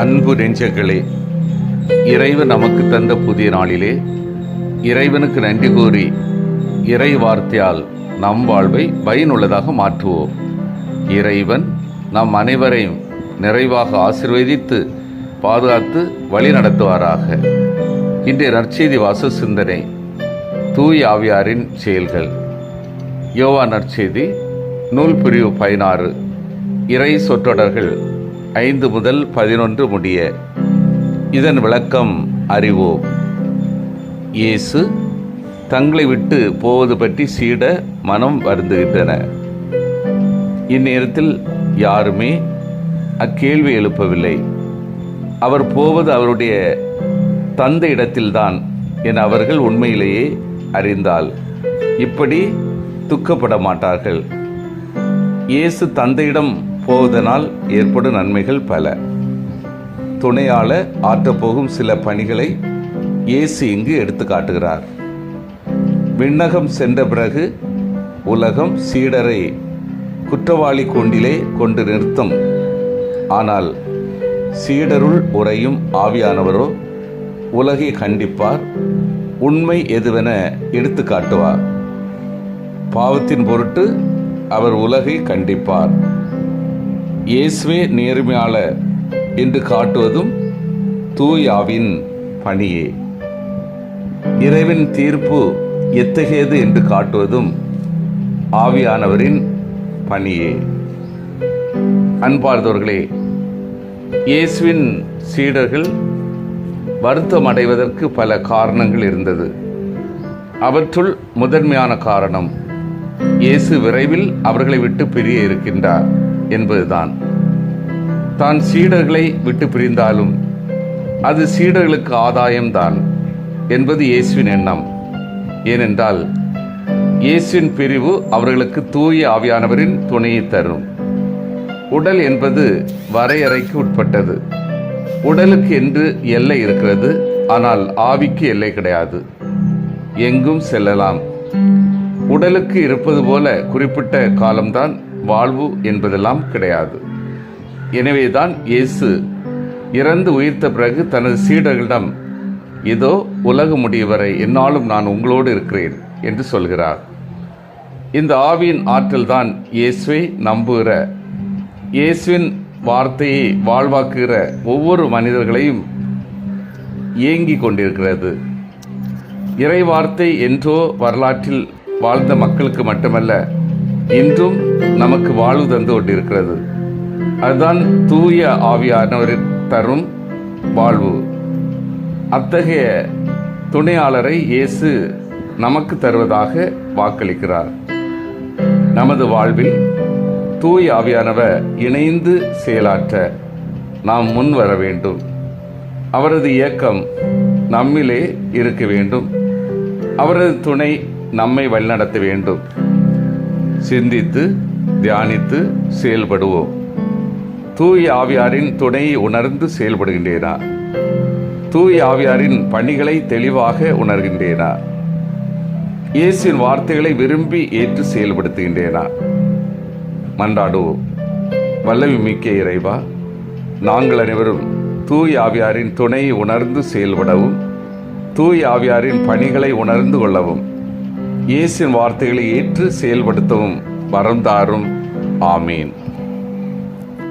அன்பு நெஞ்சங்களே இறைவன் நமக்கு தந்த புதிய நாளிலே இறைவனுக்கு நன்றி கூறி இறை வார்த்தையால் நம் வாழ்வை பயனுள்ளதாக மாற்றுவோம். இறைவன் நம் அனைவரையும் நிறைவாக ஆசிர்வதித்து பாதுகாத்து வழி நடத்துவாராக. இன்றைய நற்செய்தி வாச சிந்தனை தூய் ஆவியாரின் செயல்கள். யோவா நற்செய்தி நூல் பிரிவு பதினாறு இறை சொற்றொடர்கள் ஐந்து முதல் பதினொன்று முடிய. இதன் விளக்கம் அறிவோம். இயேசு தங்களை விட்டு போவது பற்றி சீட மனம் வருந்துகின்றன. இந்நேரத்தில் யாருமே அக்கேள்வி எழுப்பவில்லை. அவர் போவது அவருடைய தந்தை இடத்தில்தான் என அவர்கள் உண்மையிலேயே அறிந்தால் இப்படி துக்கப்பட மாட்டார்கள் இயேசு தந்தையிடம் போவதனால் ஏற்படும் நன்மைகள் பல. துணையால் ஆற்றப்போகும் சில பணிகளை இயேசு இங்கு எடுத்து காட்டுகிறார். விண்ணகம் சென்ற பிறகு உலகம் சீடரை குற்றவாளி கூண்டிலே கொண்டு நிறுத்தும். ஆனால் சீடருள் உறையும் ஆவியானவரோ உலகை கண்டிப்பார் உண்மை எதுவென எடுத்து காட்டுவார். பாவத்தின் பொருட்டு அவர் உலகை கண்டிப்பார். இயேசுவே நேர்மையாளர் என்று காட்டுவதும் தூயாவின் பணியே. இறைவின் தீர்ப்பு எத்தகையது என்று காட்டுவதும் ஆவியானவரின் பணியே. அன்பார்ந்தவர்களே இயேசுவின் சீடர்கள் வருத்தம் அடைவதற்கு பல காரணங்கள் இருந்தது. அவற்றுள் முதன்மையான காரணம் இயேசு விரைவில் அவர்களை விட்டு பிரிய இருக்கின்றார். என்பதுதான். தான் சீடர்களை விட்டு பிரிந்தாலும் அது சீடர்களுக்கு ஆதாயம்தான் என்பது இயேசுவின் எண்ணம். ஏனென்றால் இயேசுவின் பிரிவு அவர்களுக்கு தூய ஆவியானவரின் துணையை தரும். உடல் என்பது வரையறைக்கு உட்பட்டது. உடலுக்கு என்று எல்லை இருக்கிறது ஆனால் ஆவிக்கு எல்லை கிடையாது. எங்கும் செல்லலாம். உடலுக்கு இருப்பது போல குறிப்பிட்ட காலம்தான் வாழ்வு என்பதெல்லாம் கிடையாது. எனவேதான் இயேசு இறந்து உயிர்த்த பிறகு தனது சீடர்களிடம் இதோ உலக முடிவரை என்னாலும் நான் உங்களோடு இருக்கிறேன் என்று சொல்கிறார். இந்த ஆவியின் ஆற்றல்தான் இயேசுவை நம்புகிற இயேசுவின் வார்த்தையை வாழ்வாக்குகிற ஒவ்வொரு மனிதர்களையும் இயங்கிக் கொண்டிருக்கிறது. இறை வார்த்தை என்றோ வரலாற்றில் வாழ்ந்த மக்களுக்கு மட்டுமல்ல இன்றும் நமக்கு வாழ்வு தந்து கொண்டிருக்கிறது. அதுதான் தூய ஆவியானவரை தரும் வாழ்வு. அத்தகைய துணையாளரை இயேசு நமக்கு தருவதாக வாக்களிக்கிறார். நமது வாழ்வில் தூய் ஆவியானவர் இணைந்து செயலாற்ற நாம் முன் வர வேண்டும். அவரது இயக்கம் நம்மிலே இருக்க வேண்டும். அவரது துணை நம்மை வழிநடத்த வேண்டும். சிந்தித்து தியானித்து செயல்படுவோம். தூய் ஆவியாரின் துணையை உணர்ந்து செயல்படுகின்றேனா? தூய் ஆவியாரின் பணிகளை தெளிவாக உணர்கின்றேனா? இயேசுவின் வார்த்தைகளை விரும்பி ஏற்று செயல்படுத்துகின்றேனா? மன்றாடுவோம். வல்லவி மிக்க இறைவா நாங்கள் அனைவரும் தூய் ஆவியாரின் துணையை உணர்ந்து செயல்படவும் தூய் ஆவியாரின் பணிகளை உணர்ந்து கொள்ளவும். இயேசின் வார்த்தைகளை ஏற்று செயல்படுத்தவும் வரந்தாரும் ஆமீன்.